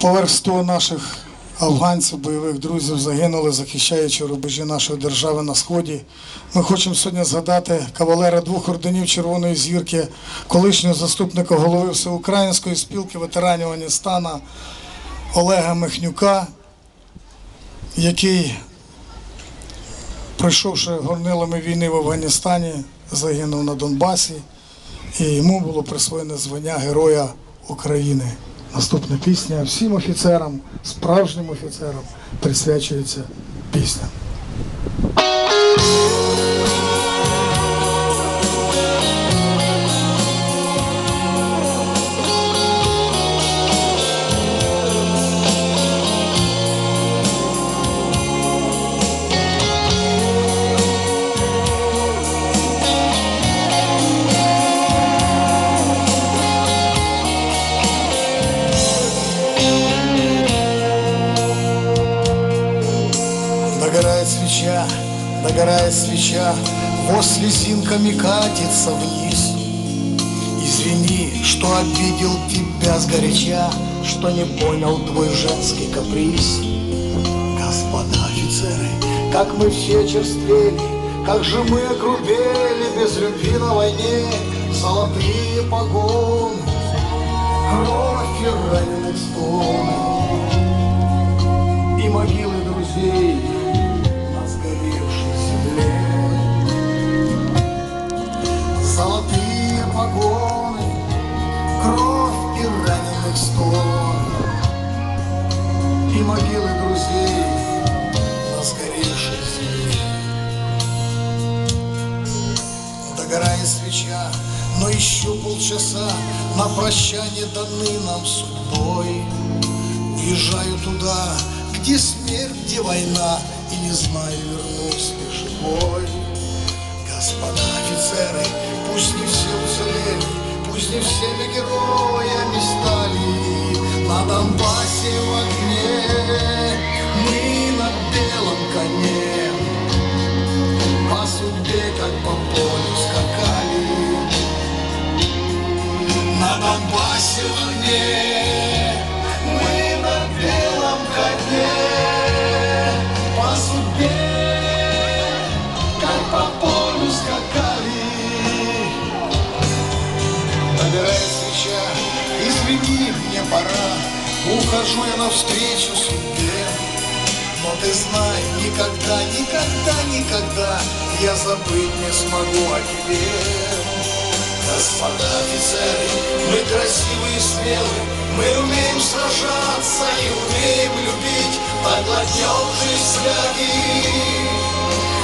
Поверх 100 наших афганців, бойових друзів загинули, захищаючи рубежі нашої держави на сході. Ми хочемо сьогодні згадати кавалера двох орденів Червоної зірки, колишнього заступника голови Всеукраїнської спілки ветеранів Афганістана Олега Михнюка, який, пройшовши горнилами війни в Афганістані, загинув на Донбасі, і йому було присвоєне звання Героя України. Наступна пісня всім офіцерам, справжнім офіцерам присвячується пісня. Свеча, догорает свеча, Вот слезинками катится вниз. Извини, что обидел тебя сгоряча, Что не понял твой женский каприз. Господа офицеры, как мы все черствели, Как же мы огрубели без любви на войне, Золотые погоны, кровь и раненых стоны свеча, но еще полчаса на прощание даны нам судьбой. Уезжаю туда, где смерть, где война, и не знаю, вернусь ли живой. Господа офицеры, пусть не все уцелели, пусть не всеми героями стали. На Донбассе в огне мы Огне мы на белом коне по судьбе, как по полю скакали. Набирает свеча, извини, мне пора, ухожу я навстречу судьбе. Но ты знай, никогда, никогда, никогда я забыть не смогу о тебе. Смелые, мы умеем сражаться и умеем любить, поглотнем жизнь свяги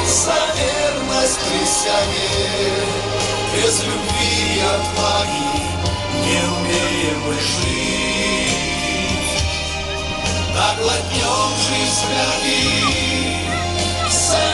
за верность присяге. Без любви и отваги не умеем мы жить. Поглотнем жизнь свяги за